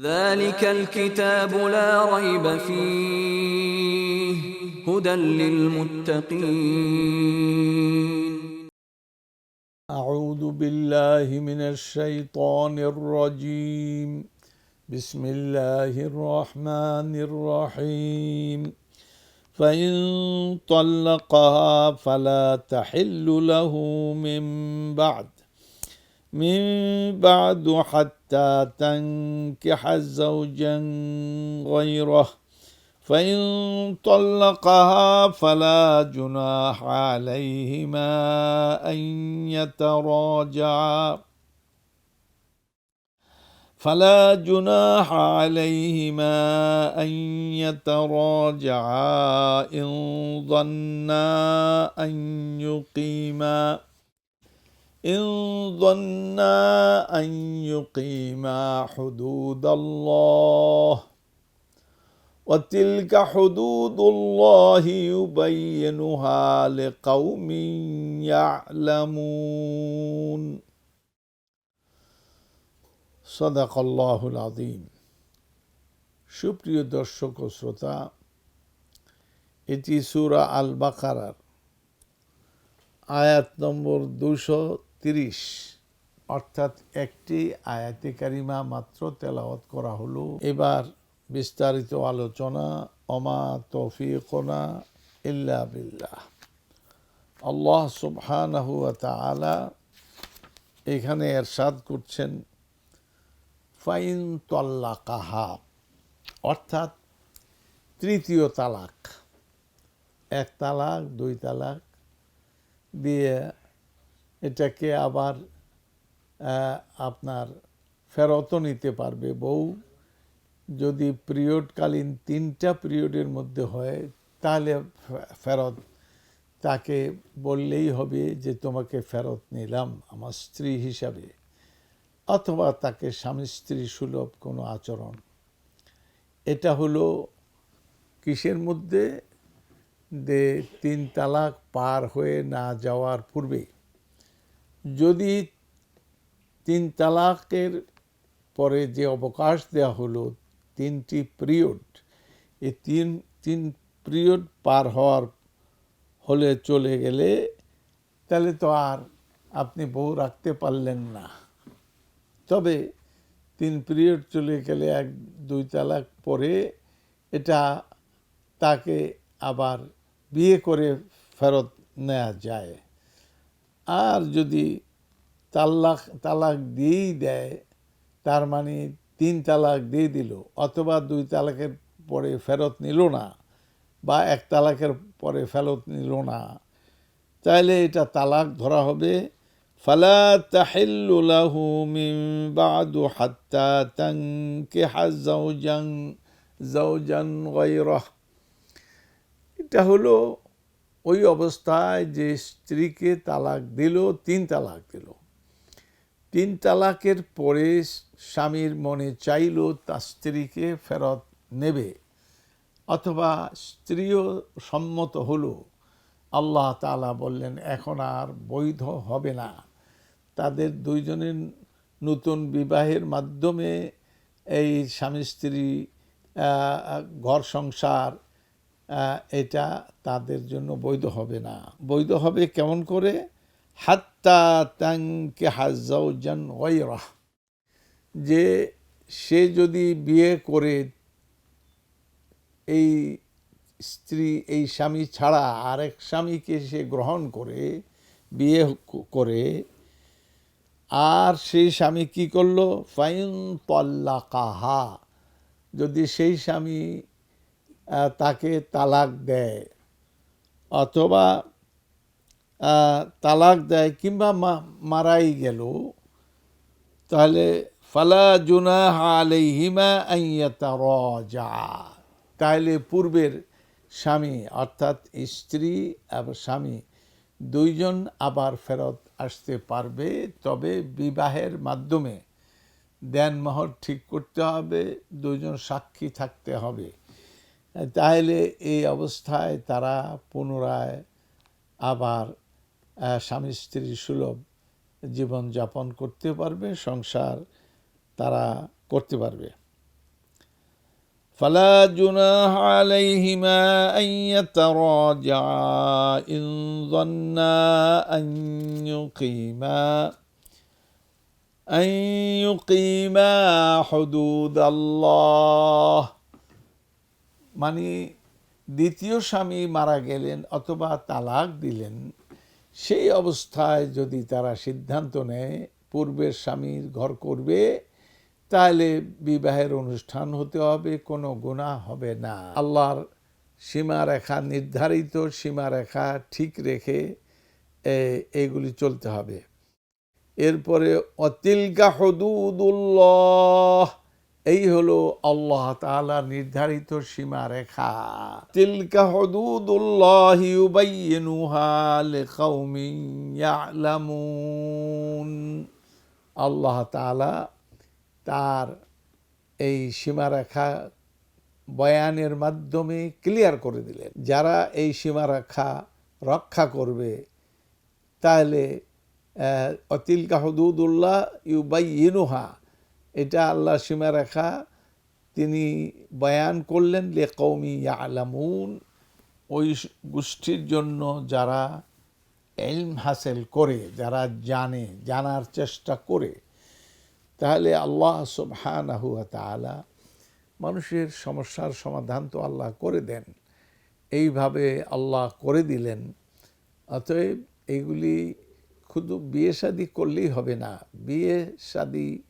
ذلك الكتاب لا ريب فيه هدى للمتقين. أعوذ بالله من الشيطان الرجيم. بسم الله الرحمن الرحيم. فإن طلقها فلا تحل له من بعد. من بعد حتى تنكح زوجا غيره. فإن طلقها فلا جناح عليهما أن يتراجعا. فلا جناح عليهما أن يتراجعا إن ظنا أن يقيما. إن ظنا أن يقيما حدود الله وتلك حدود الله يبينها لقوم يعلمون صدق الله العظيم সুপ্রিয় দর্শক ও শ্রোতা এটি সুরা আল বাকারার আয়াত নম্বর দুশো তিরিশ। অর্থাৎ একটি আয়াতে কারিমা মাত্র তেলাওয়াত করা হলো। এবার বিস্তারিত আলোচনা অমা তফিকোনা ইল্লা বিল্লাহ। আল্লাহ সুবহানাহু ওয়া তাআলা এখানে এরশাদ করছেন, ফাইন তল্লাকাহা, অর্থাৎ তৃতীয় তালাক। এক তালাক, দুই তালাক দিয়ে এটাকে আবার আপনার ফেরতও নিতে পারবে। বউ যদি পিরিয়ডকালীন তিনটা পিরিয়ডের মধ্যে হয়, তাহলে ফেরত তাকে বললেই হবে যে, তোমাকে ফেরত নিলাম আমার স্ত্রী হিসাবে। অথবা তাকে স্বামী স্ত্রী সুলভ কোনো আচরণ। এটা হলো কিসের মধ্যে? যে তিন তালাক পার হয়ে না যাওয়ার পূর্বে যদি তিন তালাকের পরে যে অবকাশ দেওয়া হলো, তিনটি পিরিয়ড এই তিন তিন পিরিয়ড পার হওয়ার হলে চলে গেলে তাহলে তো আর আপনি বউ রাখতে পারলেন না। তবে তিন পিরিয়ড চলে গেলে এক, দুই তালাক পরে এটা তাকে আবার বিয়ে করে ফেরত নেওয়া যায়। আর যদি তালাক তালাক দিয়েই দেয়, তার মানে তিন তালাক দিয়ে দিল, অথবা দুই তালাকের পরে ফেরত নিল না, বা এক তালাকের পরে ফেরত নিল না তাহলে এটা তালাক ধরা হবে। ফালা তাহিল্লু লাহু মিন বাদু হাত্তা তানকিহা যাওজান যাওজান গায়রাহ। এটা হলো ওই অবস্থায় যে স্ত্রীকে তালাক দিল, তিন তালাক দিল। তিন তালাকের পরে স্বামীর মনে চাইল তার স্ত্রীকে ফেরত নেবে। অথবা স্ত্রীও সম্মত হলো। আল্লাহ তালা বললেন, এখন আর বৈধ হবে না। তাদের দুইজনের নতুন বিবাহের মাধ্যমে এই স্বামী স্ত্রী ঘর সংসার এটা তাদের জন্য বৈধ হবে না। বৈধ হবে কেমন করে? হাত্তা তাংকে হাজাউজান ওয়রাহ যে সে যদি বিয়ে করে এই স্ত্রী, এই স্বামী ছাড়া আরেক স্বামীকে সে গ্রহণ করে, বিয়ে করে, আর সেই স্বামী কি করল? ফাইন তল্লাকাহা। যদি সেই স্বামী তাকে তালাক দেয়। অথবা তালাক দেয় কিংবা মারাই গেল। তাহলে, ফালা জুনাহ আলাইহিমা আইয়াতারাজা তাহলে পূর্বের স্বামী, অর্থাৎ স্ত্রী এবং স্বামী দুইজন আবার ফেরত আসতে পারবে। তবে বিবাহের মাধ্যমে দেনমোহর ঠিক করতে হবে, দুইজন সাক্ষী থাকতে হবে। তাহলে এই অবস্থায় তারা পুনরায় আবার আহ, স্বামী স্ত্রী সুলভ জীবনযাপন করতে পারবে সংসার তারা করতে পারবে فلا جناح عليهما أن يتراجعا إن ظنا أن يقيما أن يقيما حدود الله মানে দ্বিতীয় স্বামী মারা গেলেন অথবা তালাক দিলেন, সেই অবস্থায় যদি তারা সিদ্ধান্ত নেয় পূর্বের স্বামীর ঘর করবে, তাহলে বিবাহের অনুষ্ঠান হতে হবে, কোনো গুণা হবে না। আল্লাহর সীমারেখা নির্ধারিত, সীমারেখা ঠিক রেখে এগুলি চলতে হবে। এরপরে, অতিলকা হদুদুল্লাহ। এই হলো আল্লাহ তালা নির্ধারিত সীমারেখা তিলকা হদুদুল্লাহ ইউবাইয়িনুহা আল্লাহ তাআলা তার এই সীমারেখা বয়ানের মাধ্যমে ক্লিয়ার করে দিলেন। যারা এই সীমারেখা রক্ষা করবে, তাহলে অতিলকা হদুদুল্লাহ ইউবাই ইনুহা এটা আল্লাহ সীমারেখা তিনি বয়ান করলেন লে কৌমি আলামুন ওই গোষ্ঠীর জন্য যারা এলম হাসেল করে, যারা জানে, জানার চেষ্টা করে, তাহলে আল্লাহ সুবহানাহু ওয়া তাআলা মানুষের সমস্যার সমাধান তো আল্লাহ করে দেন। এইভাবে আল্লাহ করে দিলেন। অতএব এইগুলি শুধু বিয়ে শাদি করলেই হবে না। বিয়ে শাদি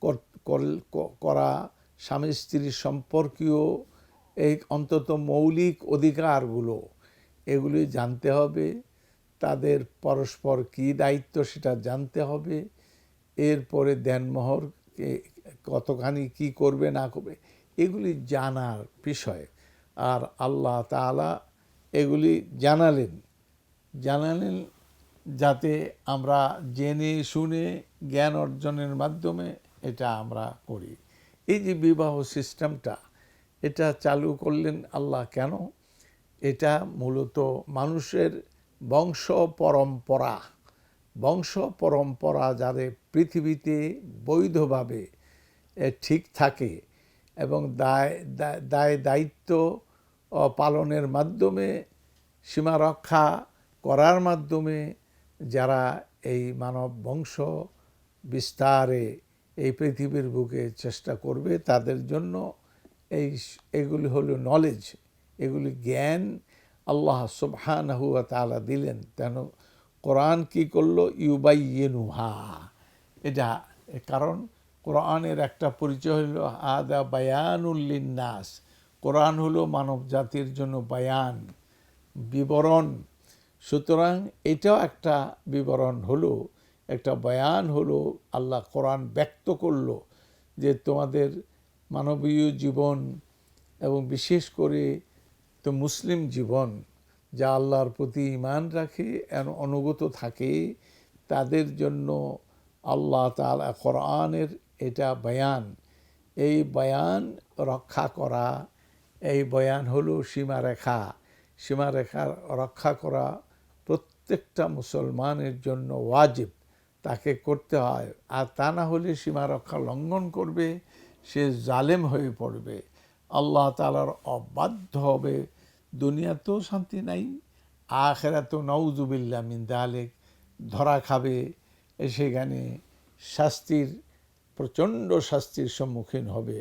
কর- স্বামী স্ত্রীর সম্পর্কীয় এই অন্তত মৌলিক অধিকারগুলো, এগুলি জানতে হবে। তাদের পরস্পর কী দায়িত্ব সেটা জানতে হবে। এরপরে দেনমোহর কতখানি কি করবে, না করবে, এগুলি জানার বিষয়। আর আল্লাহ তাআলা এগুলি জানালেন। জানালেন যাতে আমরা জেনে শুনে জ্ঞান অর্জনের মাধ্যমে এটা আমরা করি। এই যে বিবাহ সিস্টেমটা, এটা চালু করলেন আল্লাহ কেন? এটা মূলত মানুষের বংশ পরম্পরা বংশ পরম্পরা যাদের পৃথিবীতে বৈধভাবে ঠিক থাকে এবং দায় দায়- দায় দায়িত্ব পালনের মাধ্যমে, সীমা রক্ষা করার মাধ্যমে যারা এই মানব বংশ বিস্তারে এই পৃথিবীর বুকে চেষ্টা করবে তাদের জন্য। এই এগুলি হলো নলেজ এগুলি জ্ঞান আল্লাহ সুবহানাহু ওয়া তাআলা দিলেন। তেন কোরআন কি করল? ইউবাইয়েনুহা। এটা কারণ, কোরআনের একটা পরিচয় হলো আদা বায়ানুল্লিন্নাস কোরআন হলো মানব জাতির জন্য বায়ান, বিবরণ। সুতরাং এটাও একটা বিবরণ হলো একটা বয়ান হলো, আল্লাহ কোরআন ব্যক্ত করল যে তোমাদের মানবীয় জীবন এবং বিশেষ করে তো মুসলিম জীবন যা আল্লাহর প্রতি ইমান রাখে অনুগত থাকে, তাদের জন্য আল্লাহ তাআলা কোরআনের এটা বয়ান। এই বয়ান রক্ষা করা, এই বয়ান হলো সীমারেখা। সীমারেখার রক্ষা করা প্রত্যেকটা মুসলমানের জন্য ওয়াজিব। তাকে করতে হয়। আর তা না হলে সীমা রক্ষা লঙ্ঘন করবে, সে জালেম হয়ে পড়বে। আল্লাহ তালার অবাধ্য হবে। দুনিয়াতেও শান্তি নাই, আখেরাতেও নৌজুবিল্লা মিন দালেক। ধরা খাবে সেখানে শাস্তির, প্রচণ্ড শাস্তির সম্মুখীন হবে।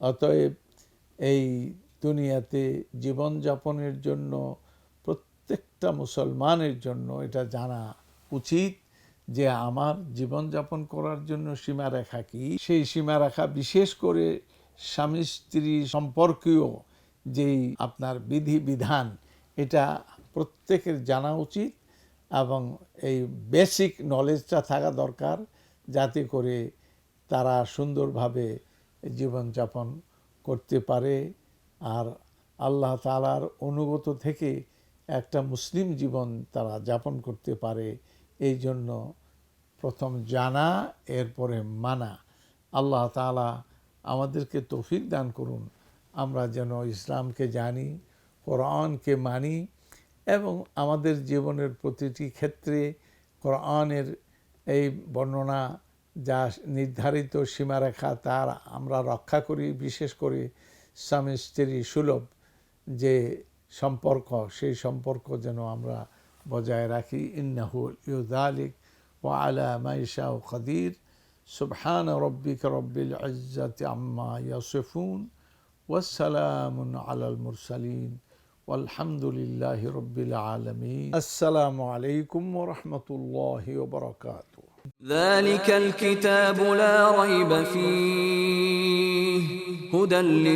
অতএব এই দুনিয়াতে জীবনযাপনের জন্য, প্রত্যেকটা মুসলমানের জন্য এটা জানা উচিত। যে আমার জীবনযাপন করার জন্য সীমারেখা কি? সেই সীমারেখা বিশেষ করে স্বামী স্ত্রী সম্পর্কীয় যেই আপনার বিধি বিধান, এটা প্রত্যেকের জানা উচিত এবং এই বেসিক নলেজটা থাকা দরকার যাতে করে তারা সুন্দরভাবে জীবনযাপন করতে পারে। আর আল্লাহ তালার অনুগত থেকে একটা মুসলিম জীবন তারা যাপন করতে পারে। এই জন্য প্রথম জানা, এরপরে মানা। আল্লাহ তাআলা আমাদেরকে তৌফিক দান করুন। আমরা যেন ইসলামকে জানি, কোরআনকে মানি এবং আমাদের জীবনের প্রতিটি ক্ষেত্রে কোরআনের এই বর্ণনা যা নির্ধারিত সীমারেখা, তার আমরা রক্ষা করি। বিশেষ করে স্বামী স্ত্রী সুলভ যে সম্পর্ক, সেই সম্পর্ক যেন আমরা বজায় রাখি ইন্নাহু ইউদালিক ও আলা মাইশা ও খদির সুবহান রব্বিক রব্বিল ইজ্জাতি আম্মা ইয়াসিফুন والسلام على المرسلين والحمد لله رب العالمين السلام عليكم ورحمة الله وبركاته ذلك الكتاب لا ريب فيه هدى